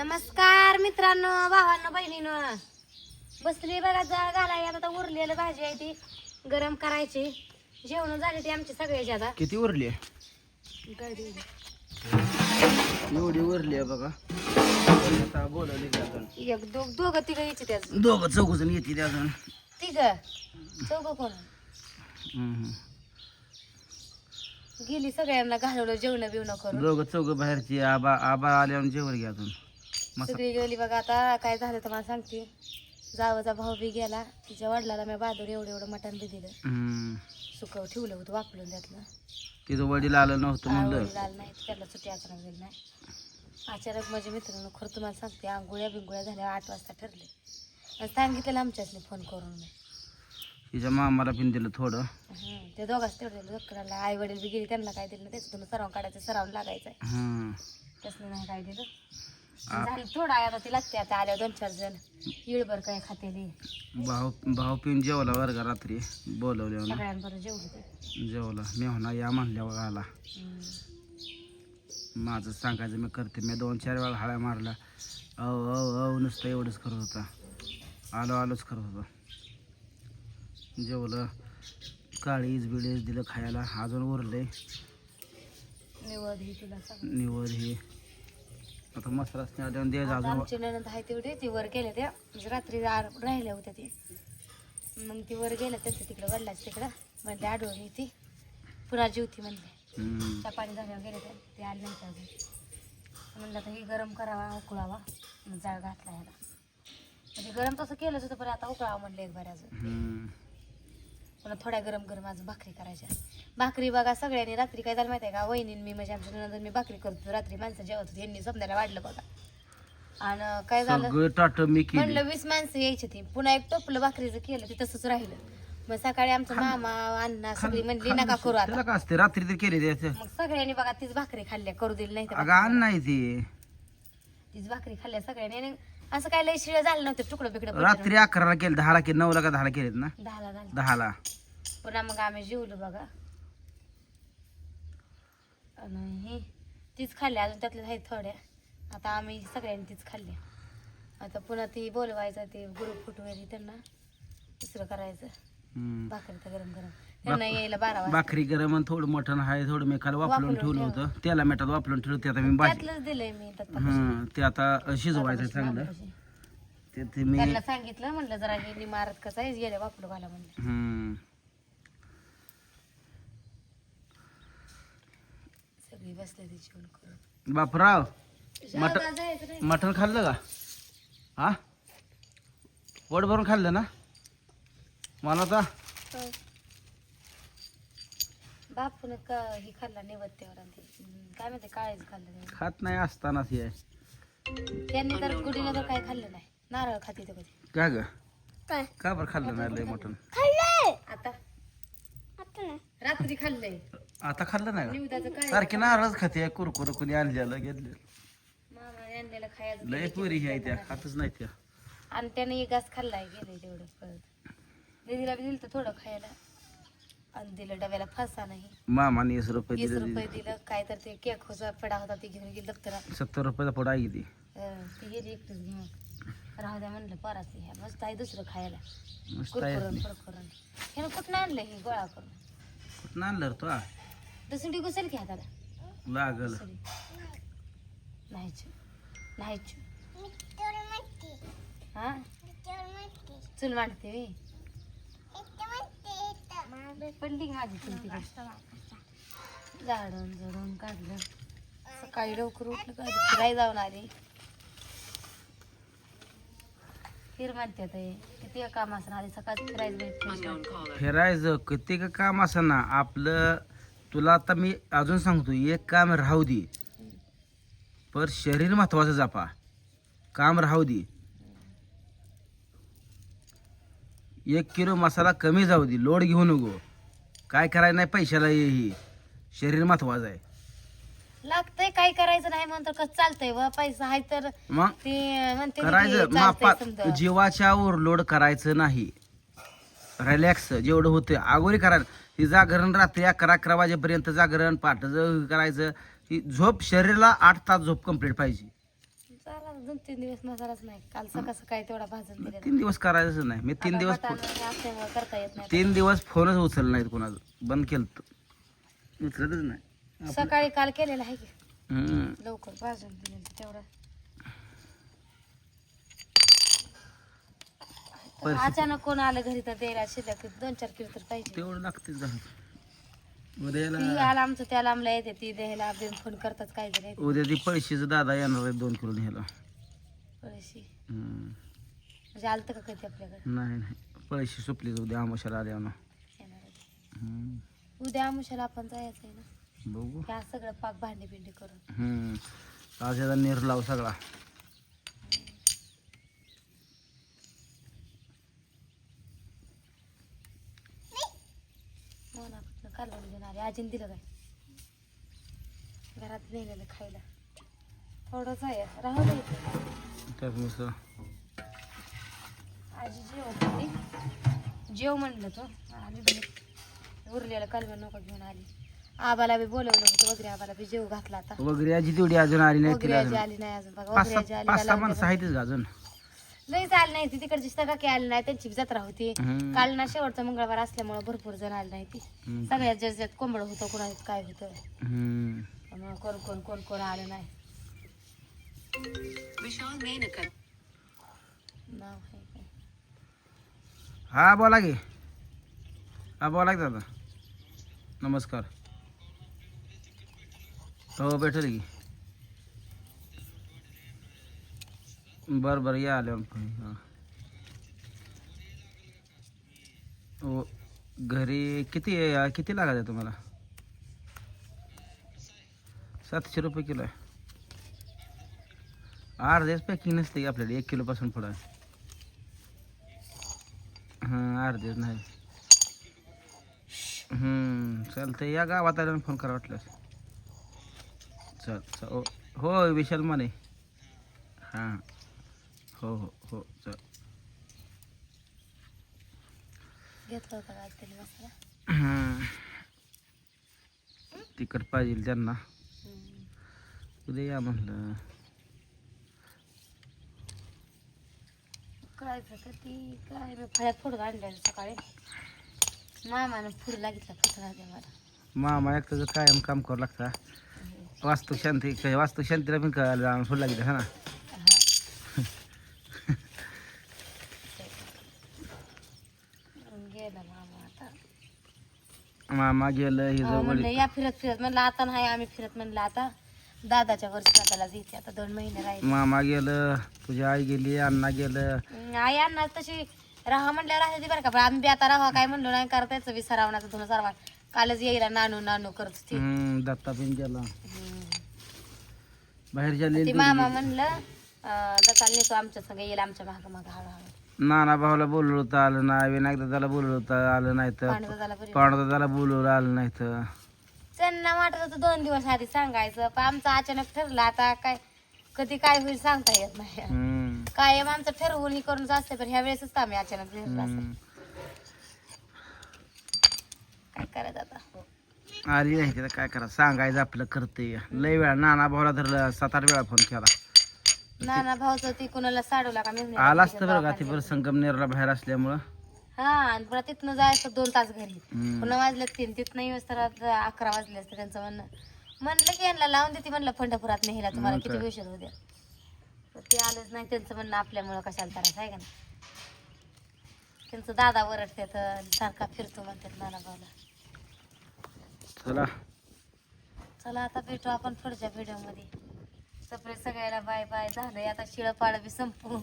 नमस्कार मित्रांनो भावांनो बहिणीनं. बसली बघा जा घालाय. आता उरलेलं भाजी आहे ती. गरम करायची. जेवण झाली ती आमची सगळ्याची आता. किती उरली. एवढी उरली आहे बघा. आता बोलवली का अजून एक दोघ दोघं तिघं यायची त्याच दोघं चौघ जण येते ते अजून. तिघं? चौघं कोण? हम्म. गेली सगळ्यांना घालवलं जेवण बिवणं करून. दोघं चौघ बाहेरची आबा आबा आल्यावर जेवण घ्या अजून. सगळी गेली बघा आता काय झालं तर मला सांगते. जावचा भाऊ बी गेला तिच्या वडिलाला मी बाजूर एवढं एवढं मटण बी दिलं. हम्म. सुकव ठेवलं होतं वापरून त्यातलं. तिचं वडील आलं नव्हतं म्हणलं. आवडीला आलं नाही त्याला सुट्टी अचानक दिली नाही. अचानक माझ्या मित्रांनो खरं तुम्हाला सांगते आंघोळ्या बिंगोळ्या झाल्या आठ वाजता ठरले. आणि सांगितलेलं आमच्याच फोन करून मी. तिच्या मामाला पिन दिलं थोडं. हं, ते दोघांच तेवढं दक्कडाला आई वडील बी गेली त्यांना काय दिलं त्याच्यातून सराव काढायचं सराव लागायचं आहे हम्म. त्यासनं नाही काय दिलं. झालं थोडा आहे आता ती लागते आता आल्या दोन चार जण. इळभर काय खातेली. भाऊ भाऊ पिन जेवला वर्गा रात्री? बोलवले सगळ्यांबरोबर जेवली ते. जेवला. मी म्हणा या म्हणल्यावर आला. माझं सांगायचं मी करते. मी दोन चार वेळा हाळ्या मारला अहो अहो अहो नुसतं एवढंच करत होता. आलो आलोच करत होता. जेवलं. काळीज बिळीज दिलं खायला. अजून उरले निवड ही तुला सांग. निवड हे. आता द्यायचं अजून आमची नणंद आहे तेवढी ती वर गेल्या त्या. म्हणजे रात्री आ- राहिल्या होत्या ती. मग ती वर गेल्या त्यांच्या तिकडं वडलाच तिकडं. म्हणले आढळून ती. पुन्हा जेवती म्हणले हम्म. चहा पाणी झाल्यावर गेले त्या ते आले नाही अजून म्हणलं आता हे गरम करावा उकळावा. मग जाळ घातला ह्याला. म्हणजे गरम तसं केलंच होतं पण आता उकळावा म्हणलं एक बऱ्याच हम्म. पुन्हा थोड्या गरम गरम अजून भाकरी करायच्या भाकरी बघा सगळ्यांनी रात्री काय झालं माहिती आहे का? वहिनीन मी म्हणजे आमच्या नंतर मी भाकरी करतो रात्री माणसं जेवत होती यांनी समजायला वाढलं बघा. आणि काय झालं? टाट मी म्हणलं वीस माणसं यायची ती. पुन्हा एक टोपलं भाकरीचं केलं ते तसंच राहिलं. मग सकाळी आमचं मामा अण्णा सगळी म्हणली नका करू आता. का असते? रात्री तर केली मग सगळ्यांनी बघा तीच भाकरी खाल्ल्या करू दिली नाही तर अगं ती. तीच भाकरी खाल्ल्या सगळ्यांनी. असं काय लय शिळ झालं नव्हतं तुकडं बिकडं रात्री अकराला केलं दहाला केलं नऊला का दहाला केलेत ना? दहाला झालं. दहाला. पुन्हा मग आम्ही जेवलो बघा. आणि तीच खाल्ल्या अजून त्यातल्या आहेत थोड्या. आता आम्ही सगळ्यांनी तीच खाल्ल्या. आता पुन्हा ती बोलवायचं ते गुरु फुटवेरी त्यांना दुसरं करायचं. हम्म. भाकरी तर गरम गरम. त्यांना यायला बारा वाजता. भाकरी गरम आणि थोडं मटण आहे थोडं मी काल वापरून ठेवलं ठेवा. होतं. त्याला मिठात वापरून ठेवलं ते आता मी भाजी त्यातलंच दिलंय मी त्यात हं, ते आता शिजवायचं चांगलं. ते ते मी त्यांना सांगितलं म्हणलं जरा कसं आहे गेल्या वापरू घाला म्हणलं. हं, सगळी बसले ती जेवण करून. बापराव मटण जाऊ, जायचं नाही. मटण खाल्लं का? हा? पोट भरून खाल्लं ना? मला तर बापून का हे खाल्ला निवत्यावर आणि ते हम्म, काय म्हणते काळीच खाल्लं नाही. खात नाही असतानाच हे. आहे. त्यांनी तर गुडीनं तर काय खाल्लं नाही. नारळ खाते तर कधी. का ग? काय? का बरं खाल्लं नाही लय मटण खाल्लंय. आता? रात्री खाल्लंय. आता खाल्लं नाही का? निवदाचं काय? सारखी नारळच खाते कुरकुर कुणी आणलेलं घेतलेलं. मामा आणलेलं खायचं. लय पुरी ह्या त्या खातच नाही त्या. आणि त्याने एक घास खाल्लाय गेले तेवढं परत. दीदीला बी दिलं तर थोडं खायला. आणि दिलं डब्याला फसा नाही. मामाने वीस रुपये वीस दिले रुपये दिलं. काय तर ते केक होता पेडा होता ते घेऊन गेली दप्तरा. सत्तर रुपयाचा पुढा आहे ती. ती गेली एकटीच घेऊन. राहू द्या म्हणलं पराच ह्या मस्त आहे दुसरं खायला. मस्त आहे. कुरकुरण कुरकुरण ह्यानं कुठं आणलं हे गोळा करून? कुठं आणलं रे तो? हा? दुसरी घुसेल की हाताला. लागल. दुसरी. नाही चू नाही चू हा? चूल मांडते मी पडली माझी तुमची झाडून झडून काढलं. सकाळी लवकर उठलं का? फिरायला जाऊन आली. फिर म्हणते ते किती काम असणार? सकाळी फिरायचं भेटते फिरायचं किती का काम असणार? आपलं तुला आता मी अजून सांगतो एक काम राहू दे. पर शरीर महत्वाचं जापा. काम राहू दे. एक किलो मसाला कमी जाऊ दे. लोड घेऊ नको. काय करायचं नाही पैशाला हे ही. शरीर महत्वाचं आहे. लागतंय काय करायचं नाही म्हणतो कसं चालतंय व पैसा आहे तर मग? ते म्हणते की करायचं. चालतंय मापात समजा. जीवाच्या ओव्हरलोड करायचं नाही. रिलॅक्स जेवढं होतं अगोदर करायला ही जागरण रात्री अकरा अकरा वाजेपर्यंत जागरण पाठ करायचं. ही झोप शरीराला आठ तास झोप कंप्लीट पाहिजे. अजून तीन दिवस मसालाच नाही. काल सकाळ सकाळी तेवढा भाजून दिलेला. तीन दिवस करायचं नाही. मी तीन दिवस वाटाणा असल्यामुळे करता येत नाही. तीन दिवस फोनच उचलला नाहीत कोणाचं. बंद केलं उचलतच नाही. सकाळी काल केलेलं आहे की? हम्म. लवकर भाजून दिलेलं तेवढं. अचानक कोण आलं घरी तर द्यायला शिल्लक दोन चार किलो तर पाहिजे. तेवढं लागते झालं. ती उद्याला आला आमचं त्या लांबला येते ती द्यायला फोन काय जण उद्या ती पैशाचं दादा येणार आहे दोन किलो न्यायला. थोडीशी हम्म. म्हणजे आलतं का कधी आपल्याकडे? नाही नाही. पैसे सुपले उद्या आमोशाला आले ना. येणार आहे. उद्या आमुशाला आपण जायचं आहे ना? बघू. हे असं सगळं पाक भांडी बिंडी करून. हम्म. आज याचा नेर लाव सगळा. कुठलं कालवण आले आजीने दिलं काय घरात नेलेलं खायला. थोडंच आहे. राहू दे आजी होती जेव म्हणलं तो. आली बघ उरलेलं कालवण नको घेऊन आली. आबाला बी बोलवलं होतं. वगैरे आबाला बी जेव घातला आता. वगैरे आजी तेवढी अजून आली नाही आजी. आली नाही अजून. बघा वगैरे आजी आली अजून. लईच आली नाही ती तिकडची सगळं काही आली नाही त्यांची जत्रा होती. हम्म. काल ना शेवटचा मंगळवार असल्यामुळे भरपूर जण आली नाही ती. हम्म. सगळ्यात जास्त कोंबड होतं कोणाचं काय होतं. हम्म. त्यामुळे कोण कोण कोण कोण आलं नाही. नाव आहे काय. हा बोला की. हा बोला की दादा. नमस्कार. हो भेटेल की. बरं बरं या आल्यावर फोन हां. हो घरी किती किती लागत आहे तुम्हाला? सातशे रुपये किलो आहे. अर्धेच पॅकिंग नसते की आपल्याला एक किलोपासून पुढं. आहे हां अर्धेच नाही. चालतं या गावात आल्यानं फोन करा वाटल्यास. चल चल हो विशाल माने हां. हो हो हो चल घेतला होता का आज त्यांनी मसाला हम्म. तिखट पाहिजे त्यांना. हम्म. उद्या या म्हणलं. का ती काय मी फळ्यात आणलेलं सकाळी. मामानं फुड लागितला फुटला मला. मामा एकटं कायम काम करावं लागतं. वास्तू शांती काय वास्तू शांतीला पण कळालं फुल लागली हा ना हा. गेला मामा आता. मामा गेलं हे अहो, जवळ म्हणलं या फिरत फिरत. म्हणलं आता नाही आम्ही फिरत. म्हणलं आता दादाच्या वर्षी दादाला येते आता दोन महिने राहिले. मामा गेलं तुझी आई गेली अण्णा गेलं. आई अन्ना तशी राहा म्हणल्यावर राहते बरं का पण आम्ही बी आता राहा काय म्हणलो नाही करता यायचं बी सरावण्याचं धुणं सरवा. कालच यायला नानू नानू करत होती. हम्म, दत्ता पण गेला. हम्म. बाहेरच्या ती मामा म्हणलं अं, दत्ताला नेतो आमच्या संग येईल आमच्या माग माग हळूहळू. नाना भाऊला बोलवलं होतं आलं नाही विनायक दादाला बोलवलं होतं आलं नाही तर पाणी दादाला बरी दादाला बोलवलं आलं नाही तर. त्यांना वाटत होतं दोन दिवस आधी सांगायचं पण आमचं अचानक ठरलं आता काय कधी काय होईल सांगता येत नाही. हम्म, कायम आमचं ठरवून हे करून असते पण ह्या वेळेसच आम्ही अचानक असं. काय करायचं आता? आली नाही तर काय करा सांगायचं आपलं करते लय वेळा नाना भाऊला तर सात आठ वेळा फोन केला. नाना भाऊचं ती कुणाला साडवला का मी आला असतं बरं का ते बरं संगमनेरला बाहेर असल्यामुळं. हा आणि पुन्हा तिथनं जायचं दोन तास घरी. हम्म. पुन्हा वाजले तीन तिथनं येऊस तर अकरा वाजले असते त्यांचं म्हणणं. म्हणलं की यांना लावून देते म्हणलं पंढरपुरात नेहला तुम्हाला मग किती काय? वेळ होत्या तर ते आलंच नाही त्यांचं म्हणणं आपल्यामुळं कशाला त्रास आहे का नाही. त्यांचं दादा वरटते तर सारखा फिरतो म्हणतात नाना भाऊला. चला. चला आता भेटू आपण पुढच्या व्हिडिओमध्ये सगळे सगळ्याला बाय बाय. झालंय आता शिळं बी संपू.